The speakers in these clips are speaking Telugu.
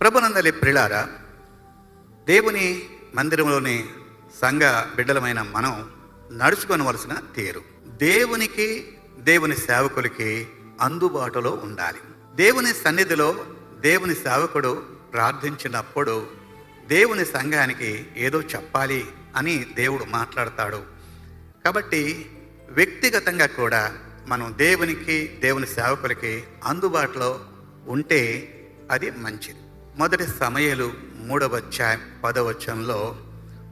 ప్రభునందలి ప్రిలారా దేవుని మందిరంలోని సంఘ బిడ్డలమైన మనం నడుచుకొనవలసిన తీరు. దేవునికి దేవుని సేవకులకి అందుబాటులో ఉండాలి. దేవుని సన్నిధిలో దేవుని సేవకుడు ప్రార్థించినప్పుడు దేవుని సంఘానికి ఏదో చెప్పాలి అని దేవుడు మాట్లాడతాడు. కాబట్టి వ్యక్తిగతంగా కూడా మనం దేవునికి దేవుని సేవకులకి అందుబాటులో ఉంటే అది మంచిది. మొదటి సమయలు మూడవ అధ్యాయం పదవచనంలో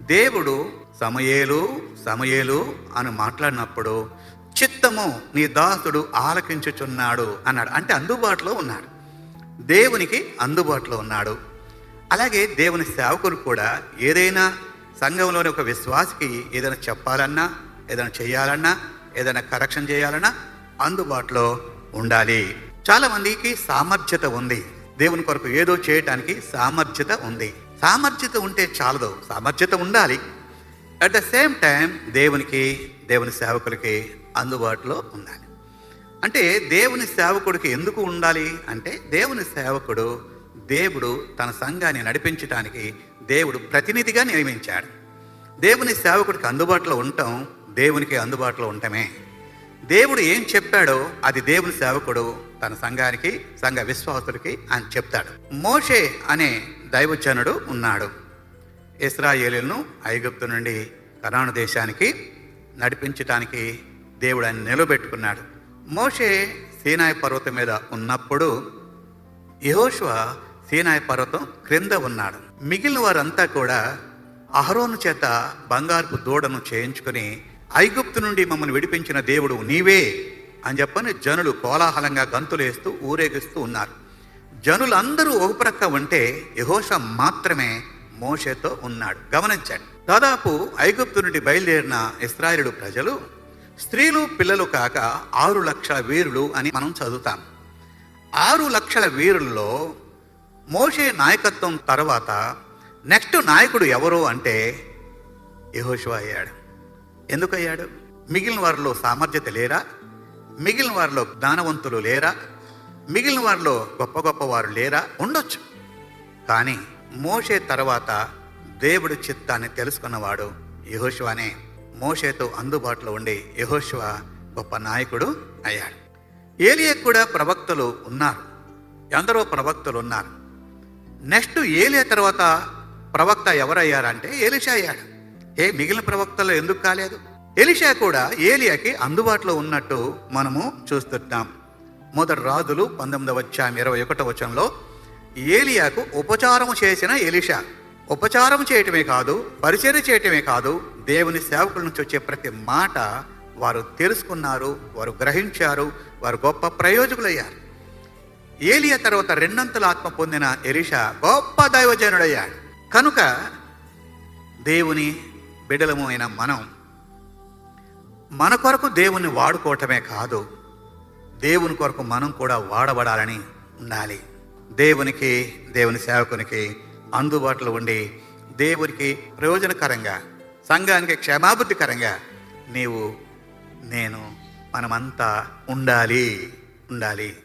దేవుడు సమయేలు సమయేలు అని మాట్లాడినప్పుడు చిత్తము నీ దాసుడు ఆలకించుచున్నాడు అన్నాడు. అంటే అందుబాటులో ఉన్నాడు. దేవునికి అందుబాటులో ఉన్నాడు. అలాగే దేవుని సేవకులు కూడా ఏదైనా సంఘంలోని ఒక విశ్వాసికి ఏదైనా చెప్పాలన్నా ఏదైనా చేయాలన్నా ఏదైనా కరెక్షన్ చేయాలన్నా అందుబాటులో ఉండాలి. చాలా మందికి సామర్థ్యత ఉంది. దేవుని కొరకు ఏదో చేయటానికి సామర్థ్యత ఉంది. సామర్థ్యత ఉంటే చాలదు. సామర్థ్యత ఉండాలి. అట్ ద సేమ్ టైం దేవునికి దేవుని సేవకులకి అందుబాటులో ఉండాలి. అంటే దేవుని సేవకుడికి ఎందుకు ఉండాలి? అంటే దేవుని సేవకుడు దేవుడు తన సంఘాన్ని నడిపించడానికి దేవుడు ప్రతినిధిగా నియమించాడు. దేవుని సేవకుడికి అందుబాటులో ఉండటం దేవునికి అందుబాటులో ఉండటమే దేవుడు ఏం చెప్పాడో అది దేవుని సేవకుడు తన సంఘానికి సంఘ విశ్వాసులకి అని చెప్తాడు. మోషే అనే దైవజనుడు ఉన్నాడు. ఇస్రాయేలును ఐగుప్తు నుండి కనాను దేశానికి నడిపించటానికి దేవుడు ఆయన నిలబెట్టుకున్నాడు. మోషే సీనాయి పర్వతం మీద ఉన్నప్పుడు యహోష్వ సీనాయి పర్వతం క్రింద ఉన్నాడు. మిగిలిన వారంతా కూడా అహరోను చేత బంగారుపు దూడను చేయించుకుని ఐగుప్తు నుండి మమ్మల్ని విడిపించిన దేవుడు నీవే అని చెప్పని జనులు కోలాహలంగా గంతులేస్తూ ఊరేగిస్తూ ఉన్నారు. జనులందరూ ఒక ప్రక్క ఉంటే యహోష మాత్రమే మోషేతో ఉన్నాడు. గమనించండి. దాదాపు ఐగుప్తు నుండి బయలుదేరిన ఇస్రాయేలు ప్రజలు స్త్రీలు పిల్లలు కాక ఆరు లక్షల వీరులు అని మనం చదువుతాం. ఆరు లక్షల వీరుల్లో మోషే నాయకత్వం తర్వాత నెక్స్ట్ నాయకుడు ఎవరు అంటే యహోషువ అయ్యాడు. ఎందుకయ్యాడు? మిగిలిన వారిలో సామర్థ్యత లేరా? మిగిలిన వారిలో జ్ఞానవంతులు లేరా? మిగిలిన వారిలో గొప్ప గొప్ప వారు లేరా? ఉండొచ్చు. కానీ మోషే తర్వాత దేవుడి చిత్తాన్ని తెలుసుకున్నవాడు యహోశివనే మోషేతో అందుబాటులో ఉండే యహోశివ గొప్ప నాయకుడు అయ్యాడు. ఏలియా కూడా ప్రవక్తలు ఉన్నారు. ఎందరో ప్రవక్తలు ఉన్నారు. నెక్స్ట్ ఏలియా తర్వాత ప్రవక్త ఎవరయ్యారంటే ఏలిషా అయ్యాడు. ఏ మిగిలిన ప్రవక్తలు ఎందుకు కాలేదు? ఎలిషా కూడా ఏలియాకి అందుబాటులో ఉన్నట్టు మనము చూస్తున్నాం మొదటి రాజులు పంతొమ్మిదవ వచ్చాం ఇరవై ఒకటో వచనంలో ఏలియాకు ఉపచారము చేసిన ఎలిషా. ఉపచారం చేయటమే కాదు పరిచయం చేయటమే కాదు దేవుని సేవకుల నుంచి వచ్చే ప్రతి మాట వారు తెలుసుకున్నారు వారు గ్రహించారు వారు గొప్ప ప్రయోజకులయ్యారు. ఏలియా తర్వాత రెండంతల ఆత్మ పొందిన ఎలిషా గొప్ప దైవజనుడయ్యాడు. కనుక దేవుని బిడలము అయిన మనం మన కొరకు దేవుణ్ణి వాడుకోవటమే కాదు దేవుని కొరకు మనం కూడా వాడబడాలని ఉండాలి. దేవునికి దేవుని సేవకునికి అందుబాటులో ఉండి దేవునికి ప్రయోజనకరంగా సంఘానికి క్షేమాభివృద్ధికరంగా నీవు నేను మనమంతా ఉండాలి ఉండాలి.